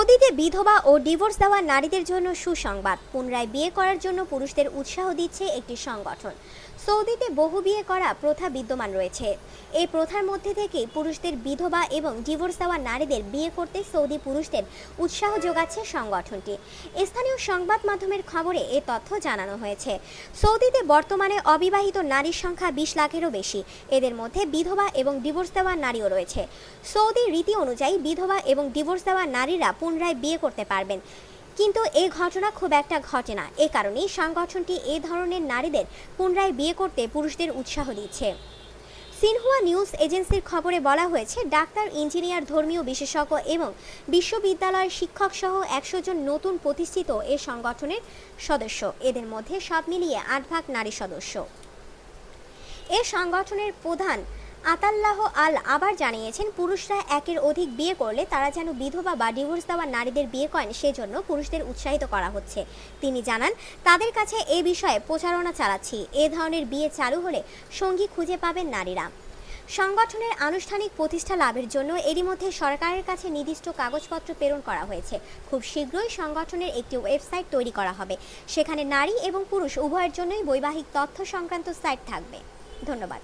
সৌদিতে বিধবা ও ডিভোর্স দেওয়া নারীদের জন্য সুসংবাদ। পুনরায় বিয়ে করার জন্য পুরুষদের উৎসাহ দিচ্ছে একটি সংগঠন। সৌদিতে বহু বিয়ে করা প্রথা বিদ্যমান রয়েছে। এই প্রথার মধ্যে থেকেই পুরুষদের বিধবা এবং ডিভোর্স দেওয়া নারীদের বিয়ে করতে সৌদি পুরুষদের উৎসাহ যোগাচ্ছে সংগঠনটি। স্থানীয় সংবাদ মাধ্যমের খবরে এ তথ্য জানানো হয়েছে। সৌদিতে বর্তমানে অবিবাহিত নারীর সংখ্যা বিশ লাখেরও বেশি। এদের মধ্যে বিধবা এবং ডিভোর্স দেওয়া নারীও রয়েছে। সৌদি রীতি অনুযায়ী বিধবা এবং ডিভোর্স দেওয়া নারীরা পুনরায় বিয়ে করতে পারবেন। কিন্তু এই ঘটনা খুব একটা ঘটে না। এ কারণেই সংগঠনটি এ ধরনের নারীদের পুনরায় বিয়ে করতে পুরুষদের উৎসাহ দিচ্ছে। সিনহুয়া নিউজ এজেন্সির খবরে বলা হয়েছে, ডাক্তার, ইঞ্জিনিয়ার, ধর্মীয় বিশেষজ্ঞ এবং বিশ্ববিদ্যালয়ের শিক্ষক সহ একশো জন নতুন প্রতিষ্ঠিত এ সংগঠনের সদস্য। এদের মধ্যে সব মিলিয়ে আট ভাগ নারী সদস্য। এ সংগঠনের প্রধান আতাল্লাহ আল আবার জানিয়েছেন, পুরুষরা একের অধিক বিয়ে করলে তারা যেন বিধবা বা ডিভোর্স দেওয়া নারীদের বিয়ে করেন, সেজন্য পুরুষদের উৎসাহিত করা হচ্ছে। তিনি জানান, তাদের কাছে এ বিষয়ে প্রচারণা চালাচ্ছি। এ ধরনের বিয়ে চালু হলে সঙ্গী খুঁজে পাবেন নারীরা। সংগঠনের আনুষ্ঠানিক প্রতিষ্ঠা লাভের জন্য এরই মধ্যে সরকারের কাছে নির্দিষ্ট কাগজপত্র প্রেরণ করা হয়েছে। খুব শীঘ্রই সংগঠনের একটি ওয়েবসাইট তৈরি করা হবে। সেখানে নারী এবং পুরুষ উভয়ের জন্যই বৈবাহিক তথ্য সংক্রান্ত সাইট থাকবে। ধন্যবাদ।